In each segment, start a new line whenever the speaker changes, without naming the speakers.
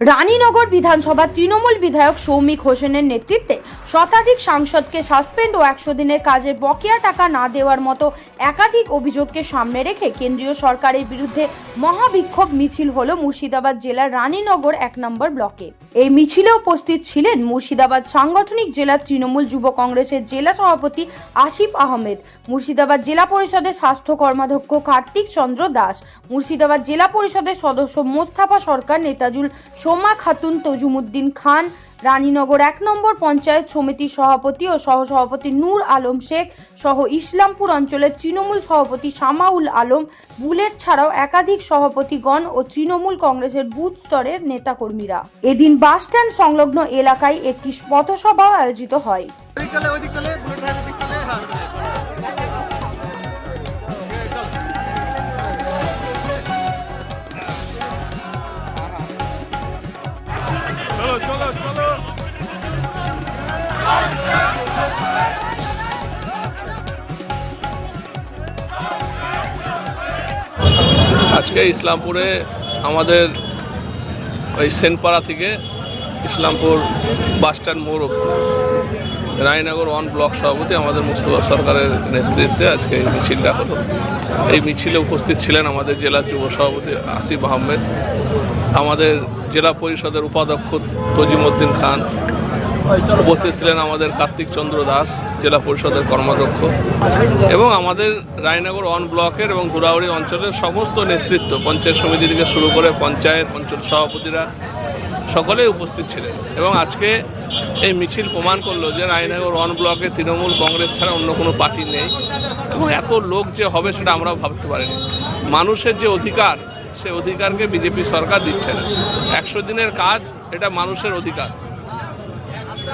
রানীনগর বিধানসভার তৃণমূল বিধায়ক সৌমিক হোসেনের নেতৃত্বে শতাধিক সাংসদকে সাসপেন্ড ও একশো দিনের কাজের বকেয়া টাকা না দেওয়ার মতো একাধিক অভিযোগকে সামনে রেখে কেন্দ্রীয় সরকারের বিরুদ্ধে মহাবিক্ষোভ মিছিল হল মুর্শিদাবাদ জেলার রানীনগর এক নম্বর ব্লকে। এই মিছিলে উপস্থিত ছিলেন মুর্শিদাবাদ সাংগঠনিক জেলা তৃণমূল যুব কংগ্রেসের জেলা সভাপতি আসিফ আহমেদ, মুর্শিদাবাদ জেলা পরিষদের স্বাস্থ্য কর্মাধ্যক্ষ কার্তিক চন্দ্র দাস, মুর্শিদাবাদ জেলা পরিষদের সদস্য মোস্তাফা সরকার, নেতাজুল সোমা খাতুন, তজুমুদ্দিন খান রানীনগর এক নম্বর পঞ্চায়েত সমিতির সভাপতি ও সহসভাপতি নূর আলম শেখ সহ ইসলামপুর অঞ্চলের তৃণমূল সভাপতি শামাউল আলম, বুলেট ছাড়াও একাধিক সভাপতিগণ ও তৃণমূল কংগ্রেসের বুথ স্তরের নেতাকর্মীরা। এদিন বাসস্ট্যান্ড সংলগ্ন এলাকায় একটি পথসভাও আয়োজিত হয়।
আজকে ইসলামপুরে আমাদের ওই সেনপাড়া থেকে ইসলামপুর বাসস্ট্যান্ড মোড় অব্দি রায়নগর ওয়ান ব্লক সভাপতি আমাদের মুস্তফা সরকারের নেতৃত্বে আজকে এই মিছিলটা হলো এই মিছিলে উপস্থিত ছিলেন আমাদের জেলা যুব সভাপতি আসিফ আহমেদ, আমাদের জেলা পরিষদের উপাধ্যক্ষ তজিমউদ্দিন খান উপস্থিত ছিলেন আমাদের কার্তিক চন্দ্র দাস, জেলা পরিষদের কর্মাধ্যক্ষ এবং আমাদের রায়নগর ওয়ান ব্লকের এবং ধুরাউড়ি অঞ্চলের সমস্ত নেতৃত্ব, পঞ্চায়েত সমিতি থেকে শুরু করে পঞ্চায়েত অঞ্চল সভাপতিরা সকলেই উপস্থিত ছিলেন। এবং আজকে এই মিছিল প্রমাণ করল যে রায়নগর ওয়ান ব্লকে তৃণমূল কংগ্রেস ছাড়া অন্য কোনো পার্টি নেই এবং এত লোক যে হবে সেটা আমরাও ভাবতে পারিনি। মানুষের যে অধিকার, সে অধিকারকে বিজেপি সরকার দিচ্ছে না। একশো দিনের কাজ, এটা মানুষের অধিকার।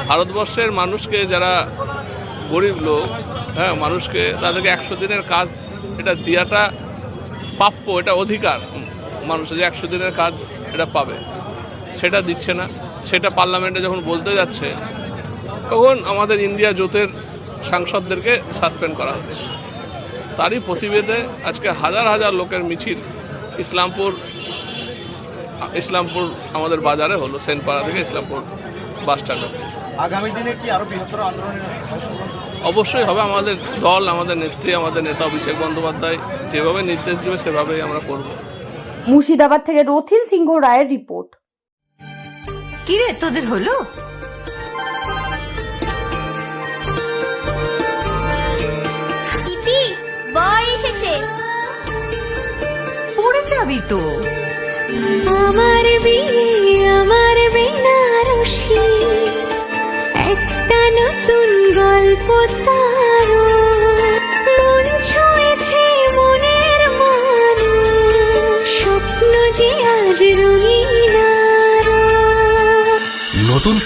ভারতবর্ষের মানুষকে যারা গরিব লোক হ্যাঁ মানুষকে তাদেরকে একশো দিনের কাজ, এটা দেওয়াটা প্রাপ্য, এটা অধিকার মানুষের যে একশো দিনের কাজ এটা পাবে। সেটা দিচ্ছে না। সেটা পার্লামেন্টে যখন বলতে যাচ্ছে, তখন আমাদের ইন্ডিয়া জোটের সাংসদদেরকে সাসপেন্ড করা হচ্ছে। তারই প্রতিবেদে আজকে হাজার হাজার লোকের মিছিল ইসলামপুর ইসলামপুর আমাদের বাজারে হলো, সেনপাড়া থেকে ইসলামপুর বাস স্ট্যান্ড।
আগামী দিনে কি আরও বৃহত্তর আন্দোলনের
অবশ্যই হবে। আমাদের দল আমাদের নেত্রী আমাদের নেতা অভিষেক বন্দ্যোপাধ্যায় যেভাবে নির্দেশ দেবে সেভাবেই আমরা করব।
মুর্শিদাবাদ থেকে রথিন সিংহ রায়ের রিপোর্ট।
কিরে তোদের হলো?
বর এসেছে।
পড়ে যাবি তো।
আমার বিয়ে